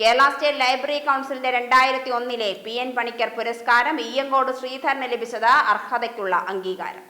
Kerala state library കൗൺസിലിന്റെ രണ്ടായിരത്തി ഒന്നിലെ പി എൻ പണിക്കർ പുരസ്കാരം ഇയ്യങ്കോട് ശ്രീധരന് ലഭിച്ചത് അർഹതയ്ക്കുള്ള അംഗീകാരം.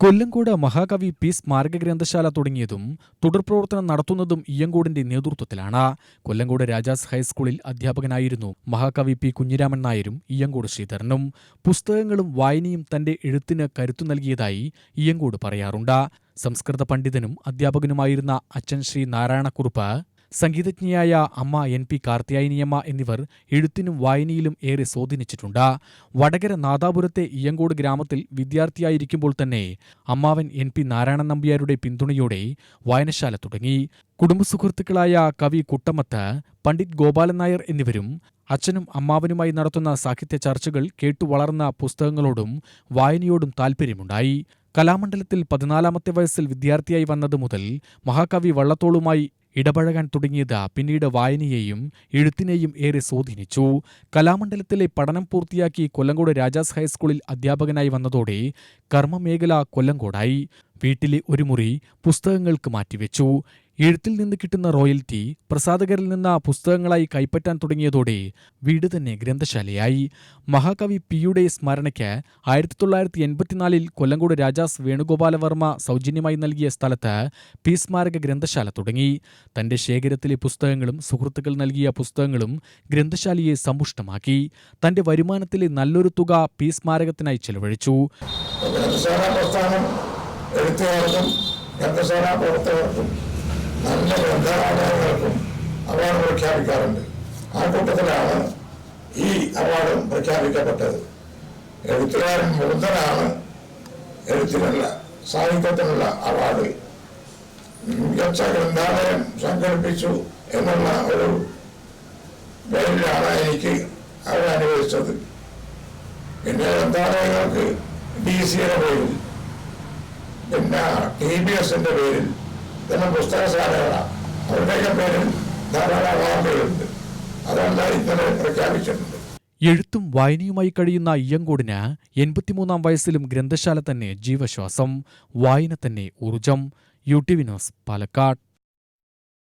കൊല്ലങ്കോട് മഹാകവി പി സ്മാരക ഗ്രന്ഥശാല തുടങ്ങിയതും തുടർപ്രവർത്തനം നടത്തുന്നതും ഇയ്യങ്കോടിന്റെ നേതൃത്വത്തിലാണ്. കൊല്ലങ്കോട് രാജാസ് ഹൈസ്കൂളിൽ അധ്യാപകനായിരുന്നു മഹാകവി പി കുഞ്ഞിരാമൻ നായരും ഇയ്യങ്കോട് ശ്രീധരനും. പുസ്തകങ്ങളും വായനയും തന്റെ എഴുത്തിന് കരുത്തു നൽകിയതായി ഇയ്യങ്കോട് പറയാറുണ്ട്. സംസ്കൃത പണ്ഡിതനും അധ്യാപകനുമായിരുന്ന അച്ഛൻ ശ്രീ നാരായണക്കുറുപ്പ് സംഗീതജ്ഞയായ അമ്മ എൻ പി കാർത്തിയായനിയമ്മ എന്നിവർ എഴുത്തിനും വായനയിലും ഏറെ സ്വാധീനിച്ചിട്ടുണ്ട്. വടകര നാദാപുരത്തെ ഇയ്യങ്കോട് ഗ്രാമത്തിൽ വിദ്യാർത്ഥിയായിരിക്കുമ്പോൾ തന്നെ അമ്മാവൻ എൻ പി നാരായണൻ നമ്പ്യാരുടെ പിന്തുണയോടെ വായനശാല തുടങ്ങി. കുടുംബസുഹൃത്തുക്കളായ കവി കുട്ടമത്ത് പണ്ഡിറ്റ് ഗോപാലൻ നായർ എന്നിവരും അച്ഛനും അമ്മാവനുമായി നടത്തുന്ന സാഹിത്യ ചർച്ചകൾ കേട്ടുവളർന്ന പുസ്തകങ്ങളോടും വായനയോടും താൽപ്പര്യമുണ്ടായി കലാമണ്ഡലത്തിൽ പതിനാലാമത്തെ വയസ്സിൽ വിദ്യാർത്ഥിയായി വന്നത് മുതൽ മഹാകവി വള്ളത്തോളുമായി ഇടപഴകാൻ തുടങ്ങിയത് പിന്നീട് വായനയെയും എഴുത്തിനെയും ഏറെ സ്വാധീനിച്ചു. കലാമണ്ഡലത്തിലെ പഠനം പൂർത്തിയാക്കി കൊല്ലങ്കോട് രാജാസ് ഹൈസ്കൂളിൽ അധ്യാപകനായി വന്നതോടെ കർമ്മമേഖല കൊല്ലങ്കോടായി. വീട്ടിലെ ഒരു മുറി പുസ്തകങ്ങൾക്ക് മാറ്റിവെച്ചു. എഴുത്തിൽ നിന്ന് കിട്ടുന്ന റോയൽറ്റി പ്രസാധകരിൽ നിന്ന് പുസ്തകങ്ങളായി കൈപ്പറ്റാൻ തുടങ്ങിയതോടെ വീട് തന്നെ ഗ്രന്ഥശാലയായി. മഹാകവി പിയുടെ സ്മരണയ്ക്ക് ആയിരത്തി തൊള്ളായിരത്തി എൺപത്തിനാലിൽ കൊല്ലങ്കോട് രാജാസ് വേണുഗോപാലവർമ്മ സൗജന്യമായി നൽകിയ സ്ഥലത്ത് പി സ്മാരക ഗ്രന്ഥശാല തുടങ്ങി. തന്റെ ശേഖരത്തിലെ പുസ്തകങ്ങളും സുഹൃത്തുക്കൾ നൽകിയ പുസ്തകങ്ങളും ഗ്രന്ഥശാലയെ സമ്പുഷ്ടമാക്കി. തന്റെ വരുമാനത്തിലെ നല്ലൊരു തുക പി സ്മാരകത്തിനായി ചെലവഴിച്ചു. ഗ്രന്ഥശാല പ്രവർത്തകർക്കും നല്ല ഗ്രന്ഥാലയങ്ങൾക്കും അവാർഡ് പ്രഖ്യാപിക്കാറുണ്ട്. ആ കൂട്ടത്തിലാണ് ഈ അവാർഡും പ്രഖ്യാപിക്കപ്പെട്ടത്. എഴുത്തുകാരൻ മുകുന്ദനാണ് എഴുത്തിനുള്ള സാഹിത്യത്തിനുള്ള അവാർഡ്. മികച്ച ഗ്രന്ഥാലയം സംഘടിപ്പിച്ചു എന്നുള്ള ഒരു പേരിലാണ് എനിക്ക് അവർ അനുവദിച്ചത് പിന്നെ ഗ്രന്ഥാലയങ്ങൾക്ക് ഡി സിയുടെ പേരിൽ പിന്നെ ടി ബി എസിന്റെ പേരിൽ പിന്നെ പുസ്തകശാലകളാണ് അവരുടെയൊക്കെ പേരിൽ ധാരാളം അവാർഡുകളുണ്ട് അതെല്ലാം ഇന്നലെ പ്രഖ്യാപിച്ചിട്ടുണ്ട്? എഴുത്തും വായനയുമായി കഴിയുന്ന ഇയ്യങ്കോടിന് എൺപത്തിമൂന്നാം വയസ്സിലും ഗ്രന്ഥശാല തന്നെ ജീവശ്വാസം വായന തന്നെ ഊർജം യു ടി വിനോസ് പാലക്കാട്.